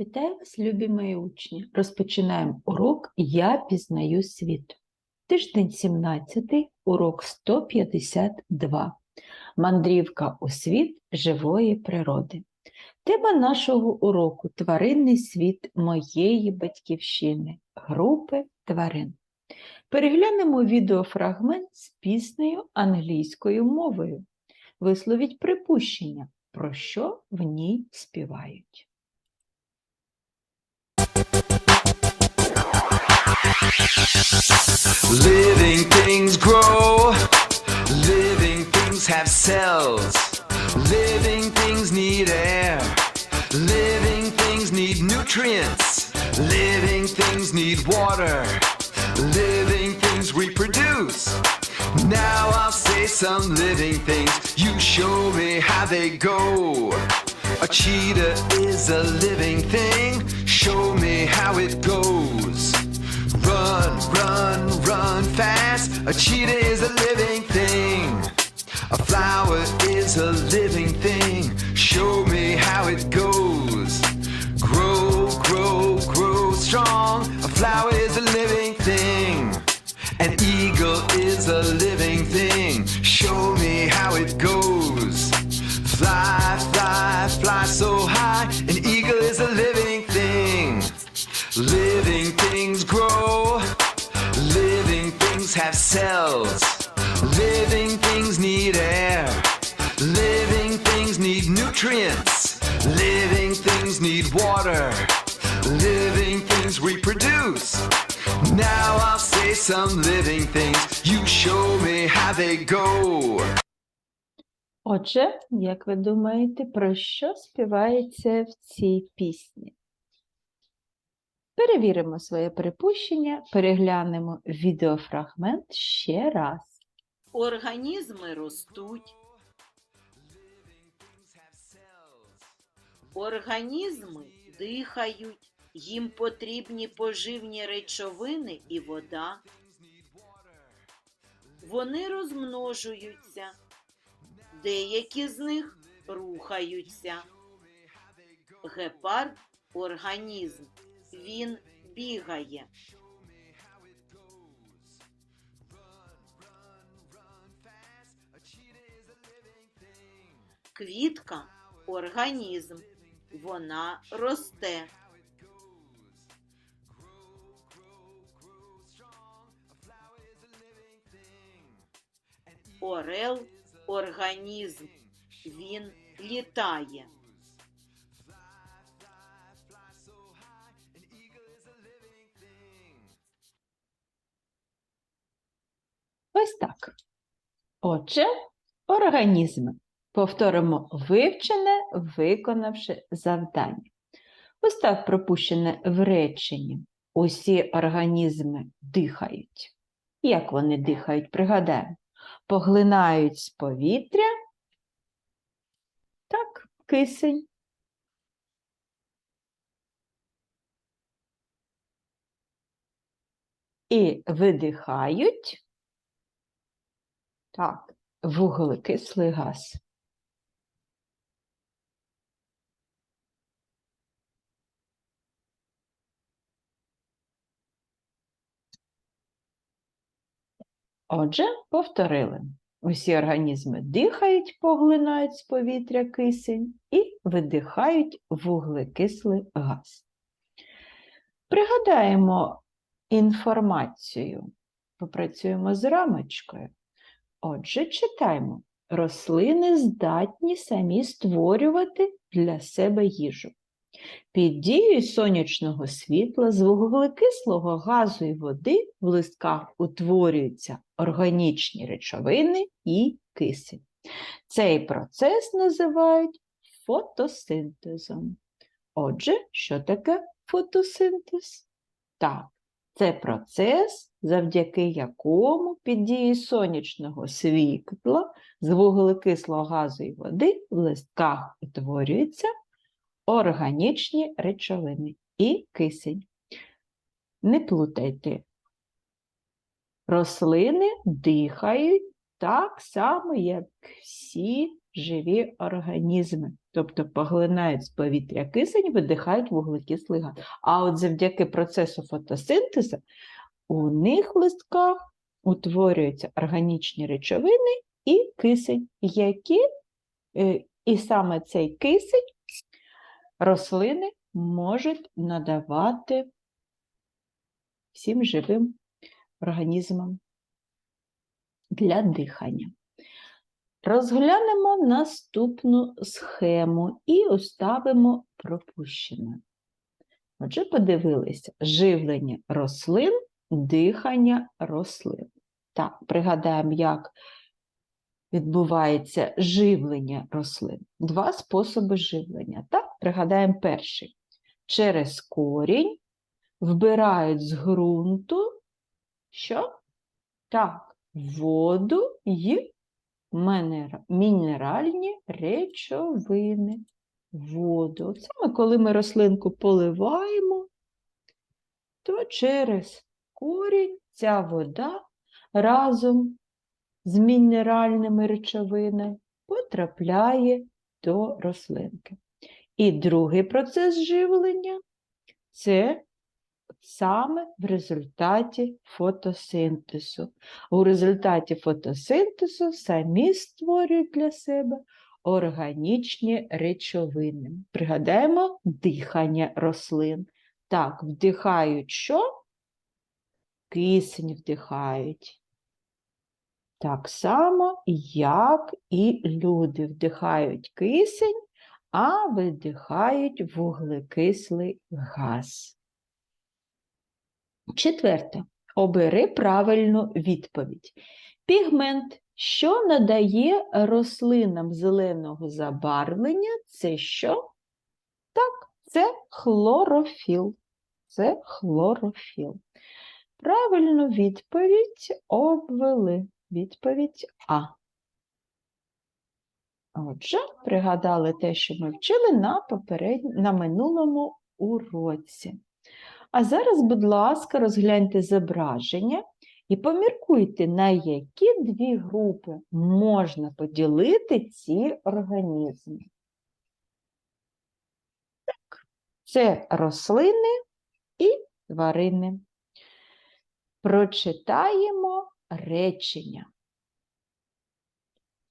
Вітаю вас, любі мої учні! Розпочинаємо урок Я пізнаю світ. Тиждень 17, урок 152. Мандрівка у світ живої природи. Тема нашого уроку Тваринний світ моєї батьківщини, групи тварин. Переглянемо відеофрагмент з піснею англійською мовою. Висловіть припущення, про що в ній співають. Living things grow. Living things have cells. Living things need air. Living things need nutrients. Living things need water. Living things reproduce. Now I'll say some living things. You show me how they go. A cheetah is a living thing. Show me how it goes. Run, run, run fast. A cheetah is a living thing. A flower is a living thing. Show me how it goes. Grow, grow, grow strong. A flower is a living thing. An eagle is a they go. Отже, як ви думаєте, про що співається в цій пісні? Перевіримо своє припущення, переглянемо відеофрагмент ще раз. Організми ростуть. Організми дихають, їм потрібні поживні речовини і вода. Вони розмножуються, деякі з них рухаються. Гепард організм, він бігає. Квітка організм, вона росте. Орел організм, він літає. Ось так. Отже, організми. Повторимо вивчене, виконавши завдання. Постав пропущене в реченні. Усі організми дихають. Як вони дихають, пригадаємо. Поглинають з повітря. Так, кисень. І видихають. Так, вуглекислий газ. Отже, повторили. Усі організми дихають, поглинають з повітря кисень і видихають вуглекислий газ. Пригадаємо інформацію. Попрацюємо з рамочкою. Отже, читаємо. Рослини здатні самі створювати для себе їжу. Під дією сонячного світла з вуглекислого газу і води в листках утворюються органічні речовини і кисень. Цей процес називають фотосинтезом. Отже, що таке фотосинтез? Так, це процес, завдяки якому під дією сонячного світла з вуглекислого газу і води в листках утворюються органічні речовини і кисень. Не плутайте. Рослини дихають так само, як всі живі організми. тобто поглинають з повітря кисень, видихають вуглекислий газ. А от завдяки процесу фотосинтезу у них листках утворюються органічні речовини і кисень, які, е, і саме цей кисень рослини можуть надавати всім живим організмам для дихання. Розглянемо наступну схему і уставимо пропущене. Отже, подивилися живлення рослин, дихання рослин. Так, пригадаємо, як відбувається живлення рослин. Два способи живлення. Так, пригадаємо перший. Через корінь вбирають з ґрунту що? Так, воду і мінеральні речовини. Воду. Саме коли ми рослинку поливаємо, то через корінь ця вода разом з мінеральними речовинами потрапляє до рослинки. І другий процес живлення це саме в результаті фотосинтезу. У результаті фотосинтезу самі створюють для себе органічні речовини. Пригадаємо дихання рослин. Так, вдихають що? Кисень вдихають. Так само, як і люди вдихають кисень, а видихають вуглекислий газ. Четверте. Обери правильну відповідь. Пігмент, що надає рослинам зеленого забарвлення, це що? Так, це хлорофіл. Це хлорофіл. Правильну відповідь обвели. Відповідь А. Отже, пригадали те, що ми вчили на, поперед... на минулому уроці. А зараз, будь ласка, розгляньте зображення і поміркуйте, на які дві групи можна поділити ці організми. Так, це рослини і тварини. Прочитаємо речення.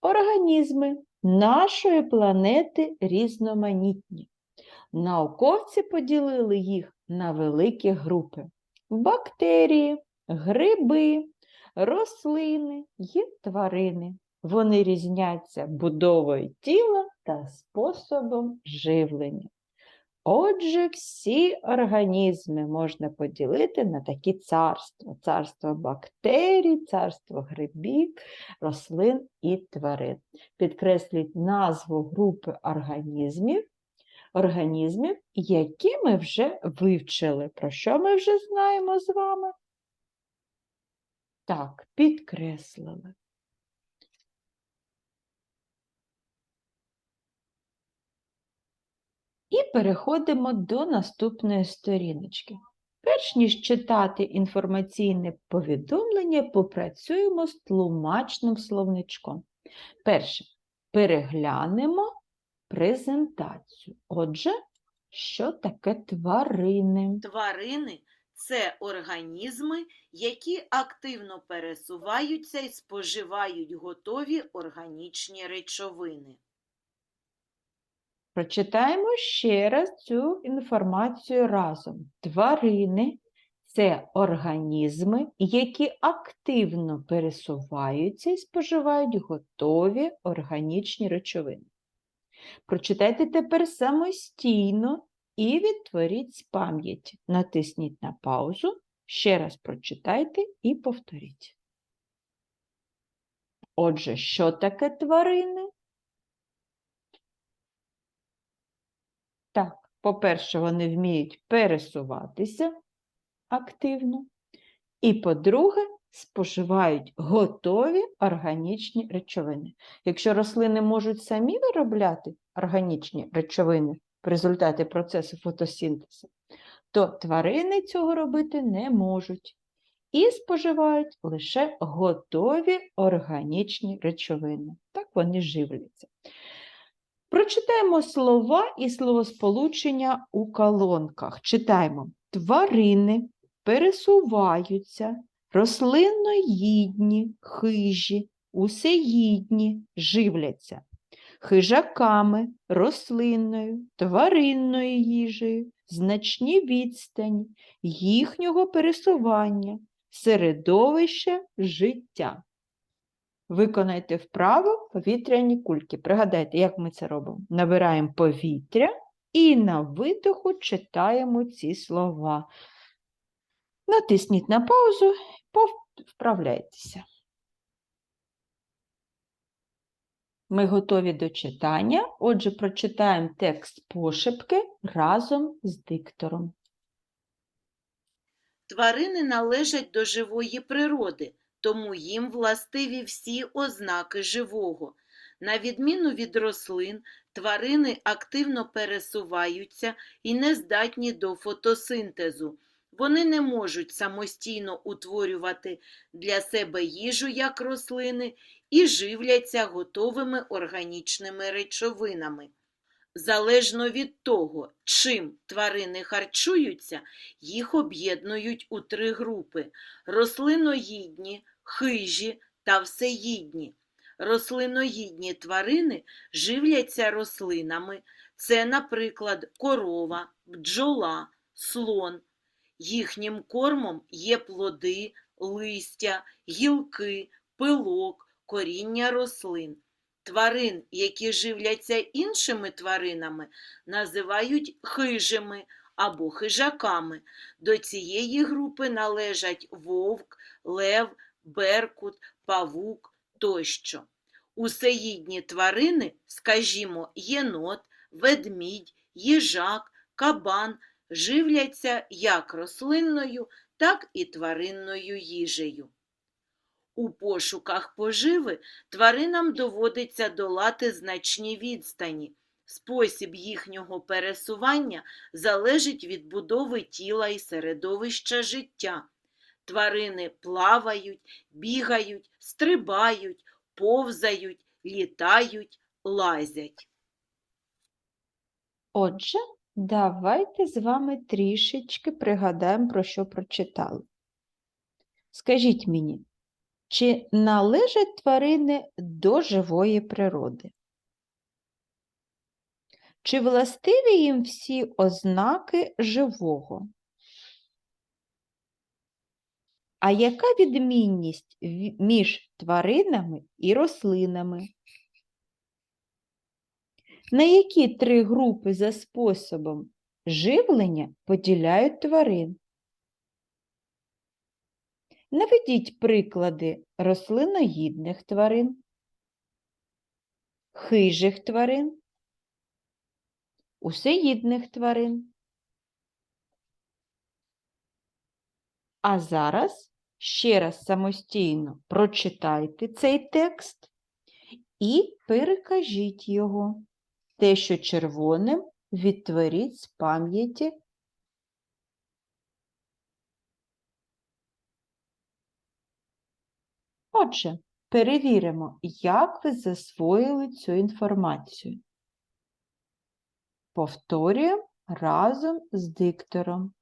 Організми нашої планети різноманітні. Науковці поділили їх на великі групи: бактерії, гриби, рослини і тварини. Вони різняться будовою тіла та способом живлення. Отже, всі організми можна поділити на такі царства: царство бактерій, царство грибів, рослин і тварин. Підкреслюють назву групи організмів, організмів, які ми вже вивчили. Про що ми вже знаємо з вами? Так, підкреслили. І переходимо до наступної сторіночки. Перш ніж читати інформаційне повідомлення, попрацюємо з тлумачним словничком. Перше, переглянемо презентацію. Отже, що таке тварини? Тварини це організми, які активно пересуваються і споживають готові органічні речовини. Прочитаємо ще раз цю інформацію разом. Тварини це організми, які активно пересуваються і споживають готові органічні речовини. Прочитайте тепер самостійно і відтворіть з пам'яті. Натисніть на паузу, ще раз прочитайте і повторіть. Отже, що таке тварини? Так, по-перше, вони вміють пересуватися активно. І, по-друге, споживають готові органічні речовини. Якщо рослини можуть самі виробляти органічні речовини в результаті процесу фотосинтезу, то тварини цього робити не можуть і споживають лише готові органічні речовини. Так вони живляться. Прочитаємо слова і словосполучення у колонках. Читаємо: тварини пересуваються, рослинноїдні, хижі, усеїдні, живляться. Хижаками, рослинною, тваринною їжею, значні відстані їхнього пересування, середовище життя. Виконайте вправо повітряні кульки. Пригадайте, як ми це робимо. Набираємо повітря і на видоху читаємо ці слова. Натисніть на паузу, пов- вправляйтеся. Ми готові до читання. Отже, прочитаємо текст пошепки разом з диктором. Тварини належать до живої природи, тому їм властиві всі ознаки живого. На відміну від рослин, тварини активно пересуваються і не здатні до фотосинтезу. Вони не можуть самостійно утворювати для себе їжу, як рослини, і живляться готовими органічними речовинами. Залежно від того, чим тварини харчуються, їх об'єднують у три групи: рослиноїдні, хижі та всеїдні. Рослиноїдні тварини живляться рослинами. Це, наприклад, корова, бджола, слон. Їхнім кормом є плоди, листя, гілки, пилок, коріння рослин. Тварин, які живляться іншими тваринами, називають хижими або хижаками. До цієї групи належать вовк, лев, беркут, павук тощо. Усеїдні тварини, скажімо, єнот, ведмідь, їжак, кабан, живляться як рослинною, так і тваринною їжею. У пошуках поживи тваринам доводиться долати значні відстані. Спосіб їхнього пересування залежить від будови тіла і середовища життя. Тварини плавають, бігають, стрибають, повзають, літають, лазять. Отже, давайте з вами трішечки пригадаємо, про що прочитали. Скажіть мені, чи належать тварини до живої природи? Чи властиві їм всі ознаки живого? А яка відмінність між тваринами і рослинами? На які три групи за способом живлення поділяють тварин? Наведіть приклади рослиноїдних тварин, хижих тварин, усеїдних тварин. А зараз ще раз самостійно прочитайте цей текст і перекажіть його. Те, що червоним, відтворіть з пам'яті. Отже, перевіримо, як ви засвоїли цю інформацію. Повторюємо разом з диктором,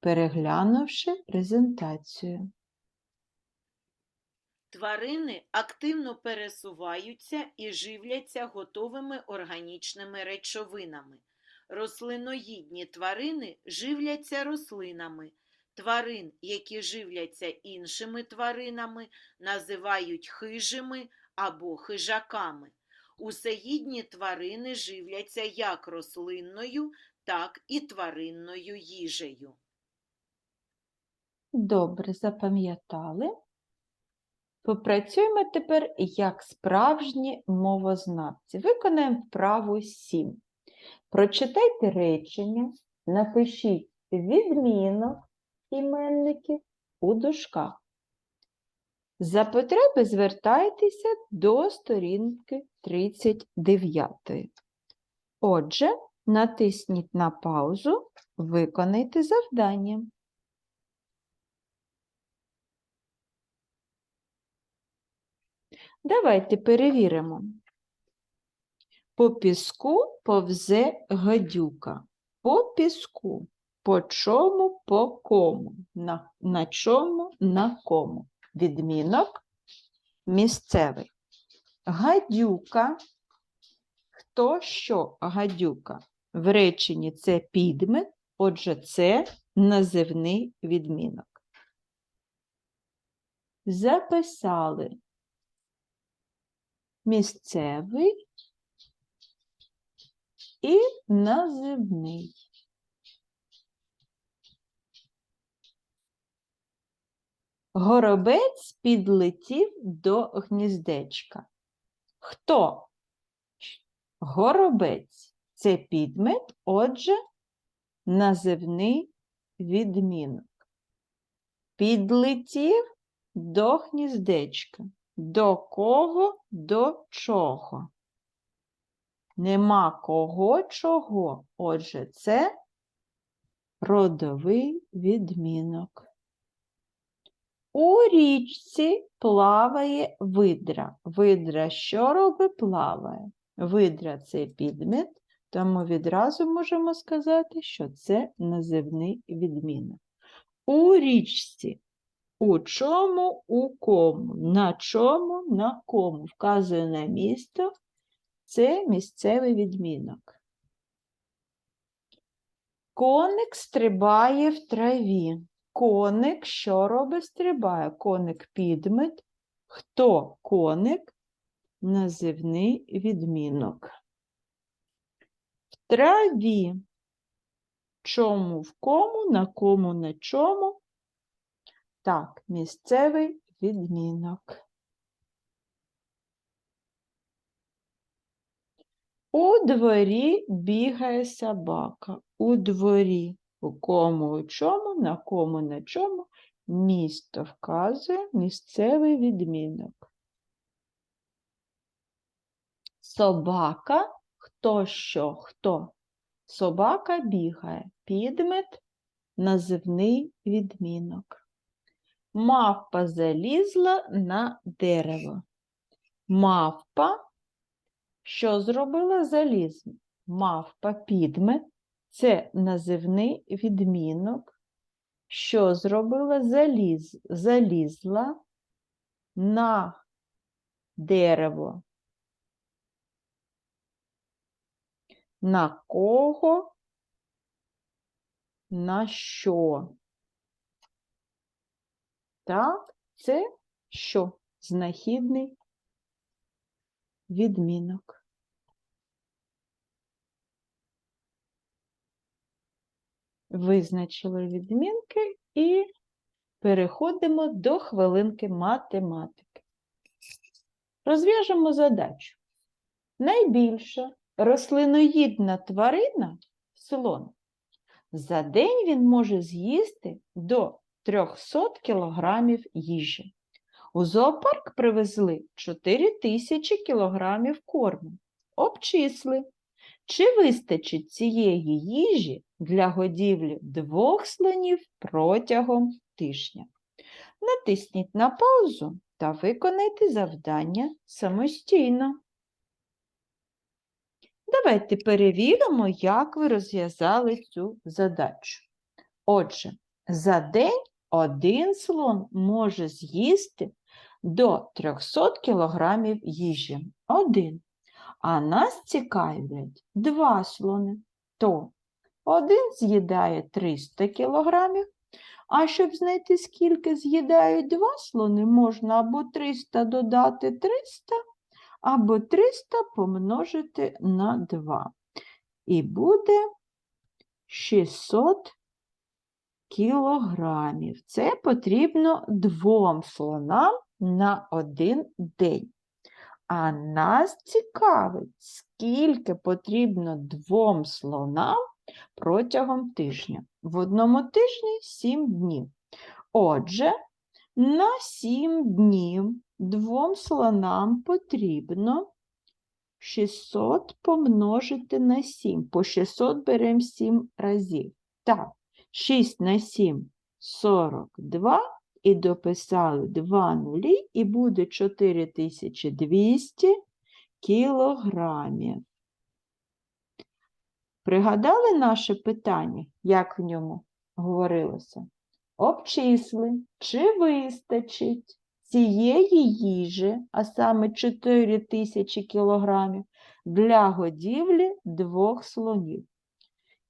переглянувши презентацію. Тварини активно пересуваються і живляться готовими органічними речовинами. Рослиноїдні тварини живляться рослинами. Тварин, які живляться іншими тваринами, називають хижими або хижаками. Усеїдні тварини живляться як рослинною, так і тваринною їжею. Добре, запам'ятали. Попрацюємо тепер як справжні мовознавці. Виконаємо вправу 7. Прочитайте речення, напишіть відмінок іменників у дужках. За потреби звертайтеся до сторінки 39. Отже, натисніть на паузу, виконайте завдання. Давайте перевіримо. По піску повзе гадюка. По піску. По чому, по кому. На, на чому, на кому. Відмінок місцевий. Гадюка. Хто що гадюка? В реченні це підмет, отже, це називний відмінок. Записали місцевий і називний. Горобець підлетів до гніздечка. Хто? Горобець це підмет, отже, називний відмінок. Підлетів до гніздечка. До кого, до чого? Нема кого чого. Отже, це родовий відмінок. У річці плаває видра. Видра що робить? Плаває. Видра це підмет, тому відразу можемо сказати, що це називний відмінок. У річці. У чому, у кому, на чому, на кому. Вказує на місто. Це місцевий відмінок. Коник стрибає в траві. Коник що робить? Стрибає. Коник підмет. Хто коник? Називний відмінок. В траві. Чому в кому, на кому, на чому. Так, місцевий відмінок. У дворі бігає собака. У дворі. У кому, у чому, на кому, на чому. Місто вказує місцевий відмінок. Собака. Хто що? Хто? Собака бігає. Підмет називний відмінок. Мавпа залізла на дерево. Мавпа, що зробила заліз? Мавпа підмет це називний відмінок. Що зробила заліз? Залізла на дерево. На кого? На що? Так, це що? Знахідний відмінок. Визначили відмінки і переходимо до хвилинки математики. Розв'яжемо задачу. Найбільша рослиноїдна тварина слон. За день він може з'їсти до 300 кілограмів їжі. У зоопарк привезли 4 тисячі кілограмів корму. Обчисли, чи вистачить цієї їжі для годівлі двох слонів протягом тижня. Натисніть на паузу та виконайте завдання самостійно. Давайте перевіримо, як ви розв'язали цю задачу. Отже, за день один слон може з'їсти до 300 кг їжі. Один. А нас цікавлять два слони. То один з'їдає 300 кг, а щоб знайти, скільки з'їдають два слони, можна або 300 додати 300, або 300 помножити на 2. І буде 600 кілограмів. Це потрібно двом слонам на один день. А нас цікавить, скільки потрібно двом слонам протягом тижня. В одному тижні 7 днів. Отже, на 7 днів двом слонам потрібно 600 помножити на 7. По 600 беремо 7 разів. Так, 6 на 7 – 42. І дописали 2 нулі, і буде 4200 кілограмів. Пригадали наше питання, як в ньому говорилося? Обчисли, чи вистачить цієї їжі, а саме 4 тисячі кілограмів, для годівлі двох слонів.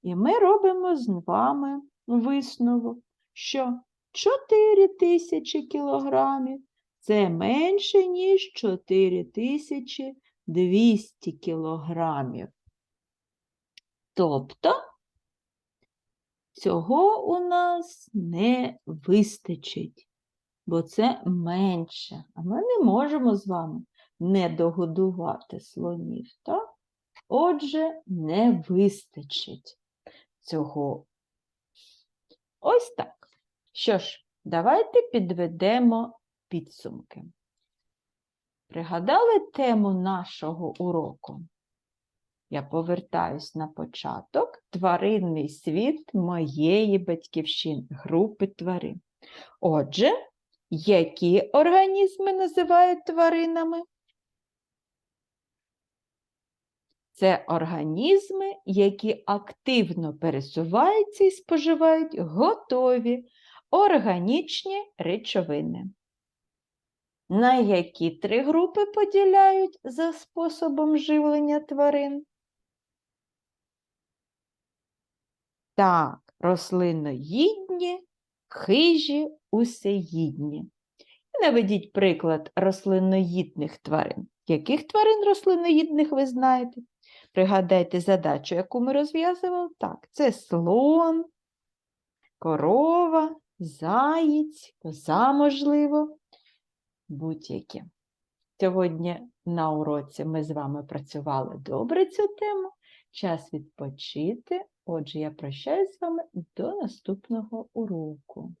І ми робимо з вами висновок, що 4 тисячі кілограмів це менше, ніж 4200 кілограмів. Тобто цього у нас не вистачить, бо це менше. А ми не можемо з вами не догодувати слонів. Так? Отже, не вистачить цього. Ось так. Що ж, давайте підведемо підсумки. Пригадали тему нашого уроку? Я повертаюсь на початок. Тваринний світ моєї батьківщини, групи тварин. Отже, які організми називають тваринами? Це організми, які активно пересуваються і споживають готові органічні речовини. На які три групи поділяють за способом живлення тварин? Так, рослиноїдні, хижі, усеїдні. Наведіть приклад рослиноїдних тварин. Яких тварин рослиноїдних ви знаєте? Пригадайте задачу, яку ми розв'язували. Так, це слон, корова, заєць, коза, можливо, будь-які. Сьогодні на уроці ми з вами працювали добре цю тему. Час відпочити. Отже, я прощаюсь з вами до наступного уроку.